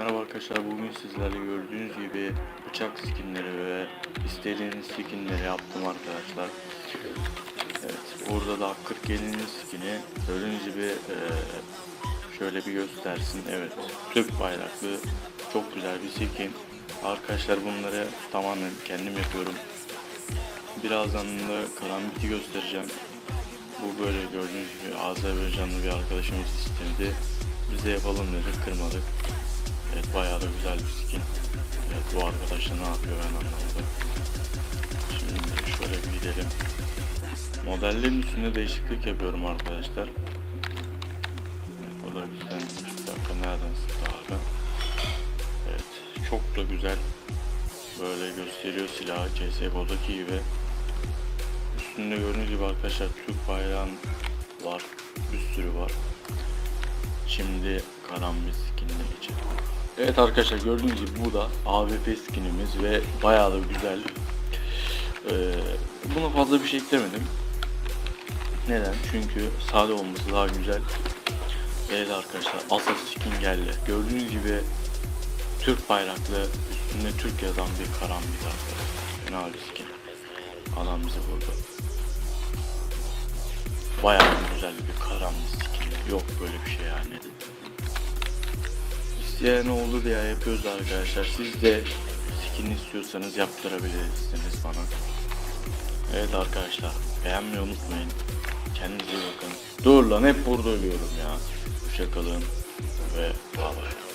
Merhaba arkadaşlar bugün sizlerle gördüğünüz gibi bıçak skinleri ve istediğiniz skinleri yaptım arkadaşlar. Evet burada da 47'nin skini gördüğünüz gibi eee, şöyle bir göstersin. Evet Türk bayraklı çok güzel bir skin. Arkadaşlar bunları tamamen kendim yapıyorum. Birazdan da karambiti göstereceğim. Bu böyle gördüğünüz gibi Azerbaycanlı bir arkadaşımız istedi. Biz de yapalım dedik kırmadık. Bayağı da güzel bir skin. Evet bu arkadaş da ne yapıyor ben anlamadım. Şimdi şöyle bir gidelim. Modellerin üstünde değişiklik yapıyorum arkadaşlar. O da güzel. Bir dakika nereden sıktı abi? Evet çok da güzel. Böyle gösteriyor silahı CSGO'daki gibi. Üstünde gördüğünüz gibi arkadaşlar Türk bayrağın var. Bir sürü var. Şimdi karambit skinine geçelim. Evet arkadaşlar gördüğünüz gibi bu da AWP skinimiz ve bayağı da güzel. Ee, buna fazla bir şey eklemedim. Neden? Çünkü sade olması daha güzel. Evet arkadaşlar Asa skin geldi. Gördüğünüz gibi Türk bayraklı üstünde Türk yazan bir karambit arkadaşlar. Bir skin. Adam bizi vurdu. Bayağı güzel bir. Yok böyle bir şey yani. İsteyen oldu diye yapıyoruz arkadaşlar. Siz de skin istiyorsanız yaptırabilirsiniz bana. Evet arkadaşlar beğenmeyi unutmayın. Kendinize iyi bakın. Dur lan hep burada ölüyorum ya. Hoşçakalın ve bay bay.